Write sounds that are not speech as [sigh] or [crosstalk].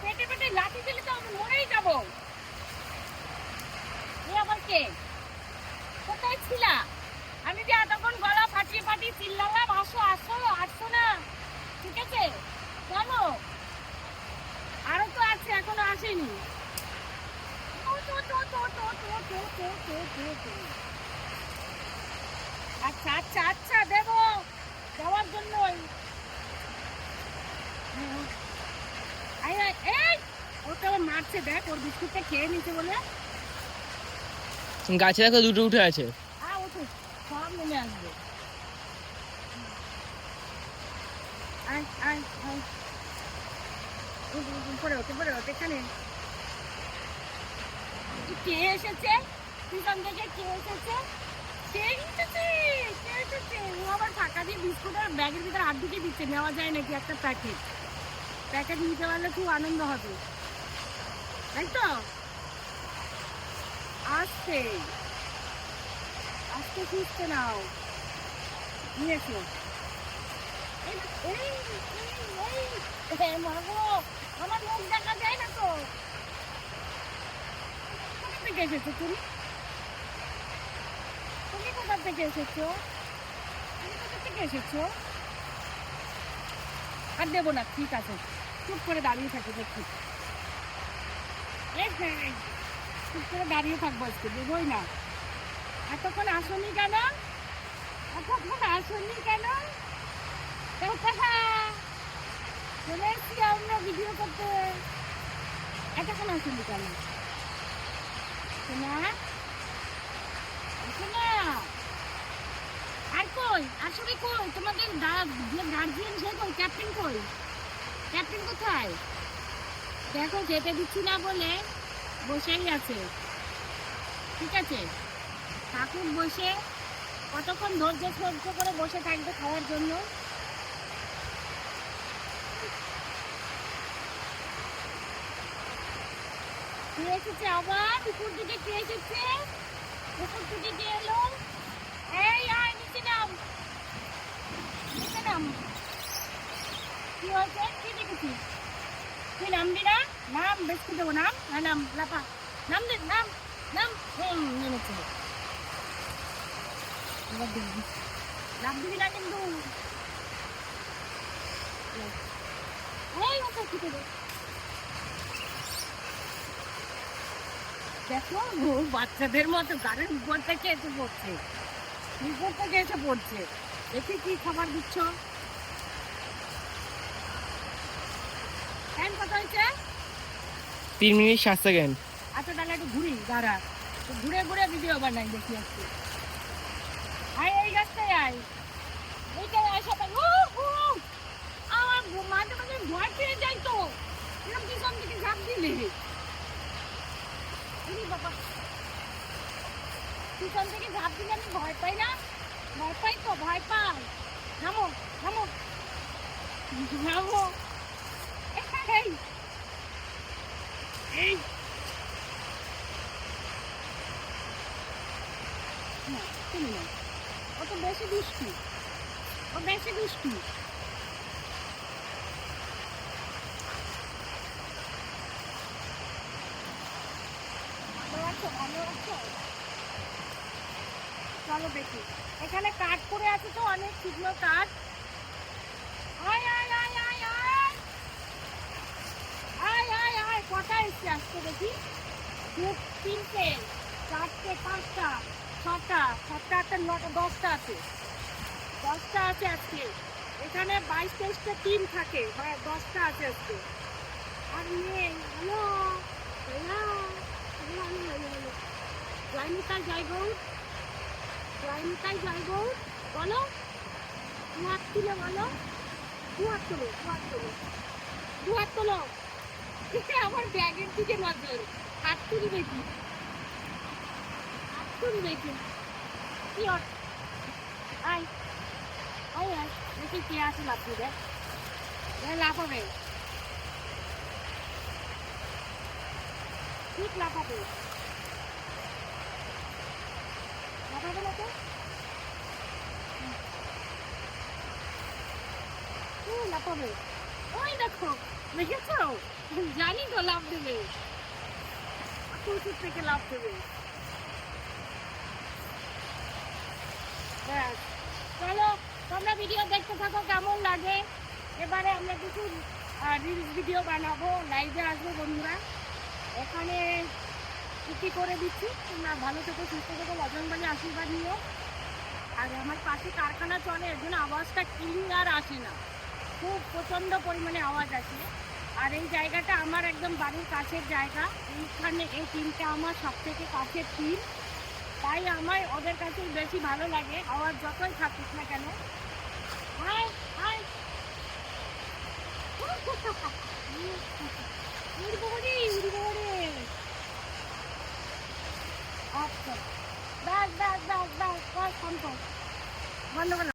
পেটে পেটে লাঠি দিলে তো আমি মরেই কোথায় আমি যে এতক্ষণ গলা ফাটিয়ে ফাটিয়ে আসো আসো আসো না। ঠিক আছে? চলো। আরও তো আছে, এখনও আসেনি। আচ্ছা আচ্ছা আচ্ছা দেবো। যাওয়ার জন্যই। মারছে দেখ ওর বিস্কুটটা খেয়ে বলে। গাছে দেখো দুটো উঠে আছে। আ ওঠো সব নেমে আসবে। আয় আয় আয়। উঠ, উঠ, ওঠে উপরে ওঠে এখানে। কে এসেছে? পিছন থেকে কে এসেছে? কে এসেছে? কে এসেছে? ও আবার টাকা দিয়ে বিস্কুটের ব্যাগের ভিতরে হাত ঢুকিয়ে দিচ্ছে নেওয়া যায় নাকি একটা প্যাকেট? প্যাকেট নিতে পারলে খুব আনন্দ হবে। তাই তো? আসছে। আজকে সুস্থ নাও। নিয়ে এসো এই, এই, এই, এই, এ মা গো, আমার মুখ দেখা যায় না তো। কোথা থেকে এসেছ তুমি? তুমি কোথা থেকে এসেছ? তুমি কোথা থেকে এসেছ? আর দেবো না ঠিক আছে। চুপ করে দাঁড়িয়ে থাকো, দেখি। চুপ করে দাঁড়িয়ে থাকব আজকে দেবোই না। এতক্ষণ আসনি কেন? এতক্ষণ আসনি কেন? চলে এসছি আমরা ভিডিও করতে। এতক্ষণ আসনি কেন? আর কই? আসলে কই? তোমাদের গার্জিয়ান সে কই? ক্যাপ্টেন কই? ক্যাপ্টেন কোথায়? দেখো, যেতে দিচ্ছি না বলে বসেই আছে। ঠিক আছে? ঠাকুর বসে কতক্ষণ ধৈর্য সহ্য করে বসে থাকবে খাওয়ার জন্য? কে এসেছে আবার? উপর দিকে কে এসেছে উপর দিকে কে এলো এই আয় নিচে নাম নিচে নাম কি হয়েছে কি দেখেছিস তুই নামবি না নাম বেশি দেবো হ্যাঁ দেখো বাচ্চাদের মতো গাড়ির উপর থেকে এসে পড়ছে। উপর থেকে এসে পড়ছে। দেখি কি খাবার দিচ্ছ? ফ্যান কত হয়েছে? তিন মিনিট সাত সেকেন্ড। আচ্ছা তাহলে একটু ঘুরি দাঁড়া। ঘুরে ঘুরে ভিডিও বানাই দেখি আজকে। আয় এই গাছটায় আয়। এইটাই আয় সবাই উ, আমার মাঝে মাঝে ভয় পেয়ে যাই তো। এরকম পিছন থেকে ঝাঁপ দিলে। বাবা। পিছন থেকে ঝাঁপ দিলে আমি ভয় পাই না। ভয় পাই তো ভয় পাই। নামো নামো। নামো। এই। এই না তুমি না ও তো বেশি দুষ্টু ও বেশি দুষ্টু চলো দেখি। এখানে কাঠ পড়ে আছে তো, অনেক শুকনো কাঠ। কটা এসছে আজকে দেখি? তিনটে, চারটে, পাঁচটা, ছটা সাতটা আটটা নটা, দশটা আছে। দশটা আছে আজকে। এখানে বাইশ, তেইশটা টিম থাকে। দশটা আছে আজকে। আর নেই হ্যালো হ্যালো জয়নিতাই জয় গৌর জয়নিতাই জয় গৌর বলো দু তুলে বলো। দু হাত তোলো দু হাত তোলো। দু তোলো। [laughs] আমার ব্যাগের দিকে নজর। হাত তুলি দেখি। হাত দেখি। কি আয়। আয় আয়। দেখি কে আছে লাফিয়ে। দেখ লাফাবে। ঠিক লাফাবে। লাফাবে না তো? লাফাবে। দেখেছ? জানি তো লাভ দেবে। কুচুর থেকে লাভ দেবে। ব্যাস। চলো তোমরা ভিডিও দেখতে থাকো কেমন লাগে? এবারে আমরা কিছু রিলস ভিডিও বানাবো লাইভে আসব বন্ধুরা। এখানে কি করে দিচ্ছি তোমরা ভালো থেকো সুস্থ থেকো বজরংবালি আশীর্বাদ নিও। আর আমার পাশে কারখানা চলে এর জন্য আওয়াজটা ক্লিয়ার আসে না। খুব প্রচণ্ড পরিমাণে আওয়াজ আসে। আর এই জায়গাটা আমার একদম বাড়ির কাছের জায়গা। এইখানে এই টিমটা আমার সব থেকে কাছের টিম। তাই আমার ওদের কাছে বেশি ভালো লাগে। আওয়াজ যতই থাকুক না কেন। আচ্ছা। করো